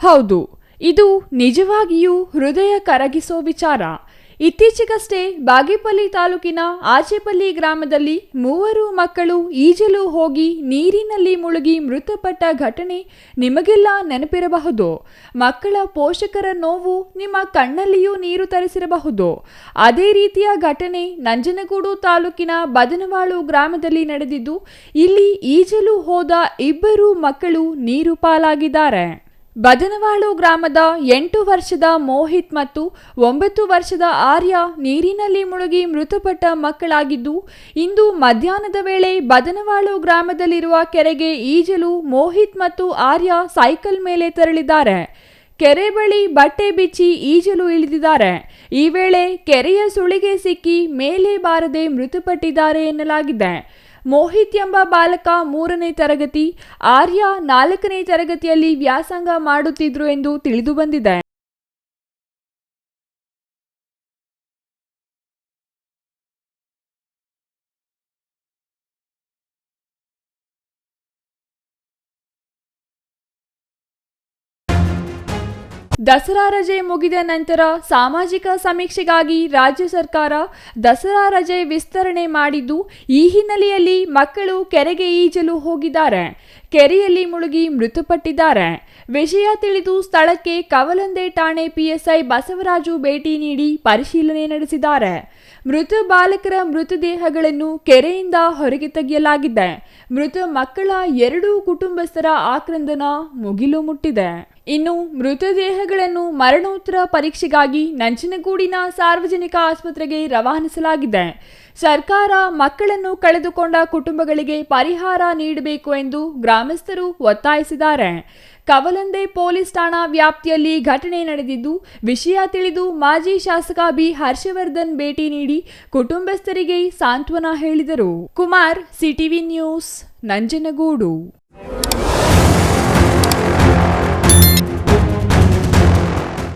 ಹೌದು, ಇದು ನಿಜವಾಗಿಯೂ ಹೃದಯ ಕರಗಿಸೋ ವಿಚಾರ. ಇತ್ತೀಚೆಗಷ್ಟೇ ಬಾಗೇಪಲ್ಲಿ ತಾಲೂಕಿನ ಆಚೆಪಲ್ಲಿ ಗ್ರಾಮದಲ್ಲಿ ಮೂವರು ಮಕ್ಕಳು ಈಜಲು ಹೋಗಿ ನೀರಿನಲ್ಲಿ ಮುಳುಗಿ ಮೃತಪಟ್ಟ ಘಟನೆ ನಿಮಗೆಲ್ಲ ನೆನಪಿರಬಹುದು. ಮಕ್ಕಳ ಪೋಷಕರ ನೋವು ನಿಮ್ಮ ಕಣ್ಣಲ್ಲಿಯೂ ನೀರು ತರಿಸಿರಬಹುದು. ಅದೇ ರೀತಿಯ ಘಟನೆ ನಂಜನಗೂಡು ತಾಲೂಕಿನ ಬದನವಾಳು ಗ್ರಾಮದಲ್ಲಿ ನಡೆದಿದ್ದು, ಇಲ್ಲಿ ಈಜಲು ಹೋದ ಇಬ್ಬರು ಮಕ್ಕಳು ನೀರು ಪಾಲಾಗಿದ್ದಾರೆ. ಬದನವಾಳು ಗ್ರಾಮದ ಎಂಟು ವರ್ಷದ ಮೋಹಿತ್ ಮತ್ತು ಒಂಬತ್ತು ವರ್ಷದ ಆರ್ಯ ನೀರಿನಲ್ಲಿ ಮುಳುಗಿ ಮೃತಪಟ್ಟ ಮಕ್ಕಳಾಗಿದ್ದು, ಇಂದು ಮಧ್ಯಾಹ್ನದ ವೇಳೆ ಬದನವಾಳು ಗ್ರಾಮದಲ್ಲಿರುವ ಕೆರೆಗೆ ಈಜಲು ಮೋಹಿತ್ ಮತ್ತು ಆರ್ಯ ಸೈಕಲ್ ಮೇಲೆ ತೆರಳಿದ್ದಾರೆ. ಕೆರೆ ಬಳಿ ಬಟ್ಟೆ ಬಿಚ್ಚಿ ಈಜಲು ಇಳಿದಿದ್ದಾರೆ. ಈ ವೇಳೆ ಕೆರೆಯ ಸುಳಿಗೆ ಸಿಕ್ಕಿ ಮೇಲೆ ಬಾರದೆ ಮೃತಪಟ್ಟಿದ್ದಾರೆ ಎನ್ನಲಾಗಿದೆ. ಮೋಹಿತ್ ಎಂಬ ಬಾಲಕ ಮೂರನೇ ತರಗತಿ ಆರ್ಯ ನಾಲ್ಕನೇ ತರಗತಿಯಲ್ಲಿ ವ್ಯಾಸಂಗ ಮಾಡುತ್ತಿದ್ರು ಎಂದು ತಿಳಿದು ಬಂದಿದೆ. ದಸರಾ ರಜೆ ಮುಗಿದ ನಂತರ ಸಾಮಾಜಿಕ ಸಮೀಕ್ಷೆಗಾಗಿ ರಾಜ್ಯ ಸರ್ಕಾರ ದಸರಾ ರಜೆ ವಿಸ್ತರಣೆ ಮಾಡಿದ್ದು, ಈ ಹಿನ್ನೆಲೆಯಲ್ಲಿ ಮಕ್ಕಳು ಕೆರೆಗೆ ಈಜಲು ಹೋಗಿದ್ದಾರೆ. ಕೆರೆಯಲ್ಲಿ ಮುಳುಗಿ ಮೃತಪಟ್ಟಿದ್ದಾರೆ. ವಿಷಯ ತಿಳಿದು ಸ್ಥಳಕ್ಕೆ ಕವಲಂದೆ ಠಾಣೆ ಪಿಎಸ್ಐ ಬಸವರಾಜು ಭೇಟಿ ನೀಡಿ ಪರಿಶೀಲನೆ ನಡೆಸಿದ್ದಾರೆ. ಮೃತ ಬಾಲಕರ ಮೃತದೇಹಗಳನ್ನು ಕೆರೆಯಿಂದ ಹೊರಗೆ ತೆಗೆಯಲಾಗಿದೆ. ಮೃತ ಮಕ್ಕಳ ಎರಡೂ ಕುಟುಂಬಸ್ಥರ ಆಕ್ರಂದನ ಮುಗಿಲು ಮುಟ್ಟಿದೆ. ಇನ್ನು ಮೃತದೇಹಗಳನ್ನು ಮರಣೋತ್ತರ ಪರೀಕ್ಷೆಗಾಗಿ ನಂಜನಗೂಡಿನ ಸಾರ್ವಜನಿಕ ಆಸ್ಪತ್ರೆಗೆ ರವಾನಿಸಲಾಗಿದೆ. ಸರ್ಕಾರ ಮಕ್ಕಳನ್ನು ಕಳೆದುಕೊಂಡ ಕುಟುಂಬಗಳಿಗೆ ಪರಿಹಾರ ನೀಡಬೇಕು ಎಂದು ಗ್ರಾಮಸ್ಥರು ಒತ್ತಾಯಿಸಿದ್ದಾರೆ. ಕವಲಂದೆ ಪೊಲೀಸ್ ಠಾಣಾ ವ್ಯಾಪ್ತಿಯಲ್ಲಿ ಘಟನೆ ನಡೆದಿದ್ದು, ವಿಷಯ ತಿಳಿದು ಮಾಜಿ ಶಾಸಕ ಬಿ. ಹರ್ಷವರ್ಧನ್ ಭೇಟಿ ನೀಡಿ ಕುಟುಂಬಸ್ಥರಿಗೆ ಸಾಂತ್ವನ ಹೇಳಿದರು. Kumar, CTV news, Nanjangud.